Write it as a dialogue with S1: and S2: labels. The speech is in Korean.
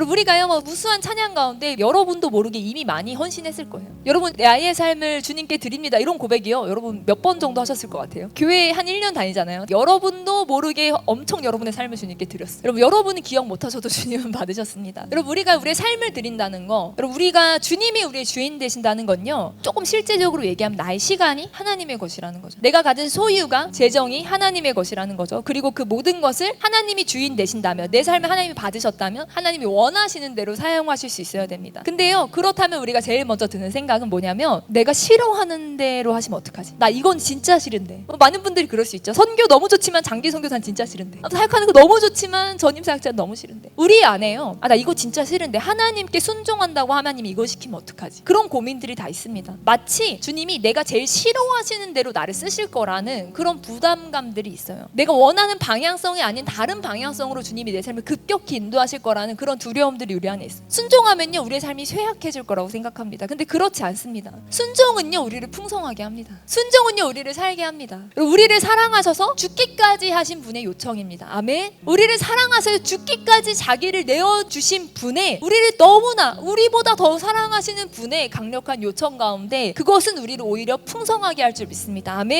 S1: 여러분 우리가요 뭐 무수한 찬양 가운데 여러분도 모르게 이미 많이 헌신했을 거예요. 여러분 내 아이의 삶을 주님께 드립니다. 이런 고백이요. 여러분 몇 번 정도 하셨을 것 같아요. 교회 한 1년 다니잖아요. 여러분도 모르게 엄청 여러분의 삶을 주님께 드렸어요. 여러분 여러분은 기억 못 하셔도 주님은 받으셨습니다. 여러분 우리가 우리의 삶을 드린다는 거 여러분 우리가 주님이 우리의 주인 되신다는 건요. 조금 실제적으로 얘기하면 나의 시간이 하나님의 것이라는 거죠. 내가 가진 소유가 재정이 하나님의 것이라는 거죠. 그리고 그 모든 것을 하나님이 주인 되신다면 내 삶에 하나님이 받으셨다면 하나님이 원 하시는 대로 사용하실 수 있어야 됩니다. 근데요 그렇다면 우리가 제일 먼저 드는 생각은 뭐냐면 내가 싫어하는 대로 하시면 어떡하지? 나 이건 진짜 싫은데. 어, 많은 분들이 그럴 수 있죠. 선교 너무 좋지만 장기 선교사는 진짜 싫은데. 아, 사역하는 거 너무 좋지만 전임 사역자는 너무 싫은데. 우리 안에요. 아 나 이거 진짜 싫은데 하나님께 순종한다고 하나님이 이거 시키면 어떡하지? 그런 고민들이 다 있습니다. 마치 주님이 내가 제일 싫어하시는 대로 나를 쓰실 거라는 그런 부담감들이 있어요. 내가 원하는 방향성이 아닌 다른 방향성으로 주님이 내 삶을 급격히 인도하실 거라는 그런 두려움 들이 우리 안에 있어요. 순종하면요 우리의 삶이 쇠약해질 거라고 생각합니다. 근데 그렇지 않습니다. 순종은요 우리를 풍성하게 합니다. 순종은요 우리를 살게 합니다. 우리를 사랑하셔서 죽기까지 하신 분의 요청입니다. 아멘. 우리를 사랑하셔서 죽기까지 자기를 내어 주신 분의 우리를 너무나 우리보다 더 사랑하시는 분의 강력한 요청 가운데 그것은 우리를 오히려 풍성하게 할 줄 믿습니다. 아멘.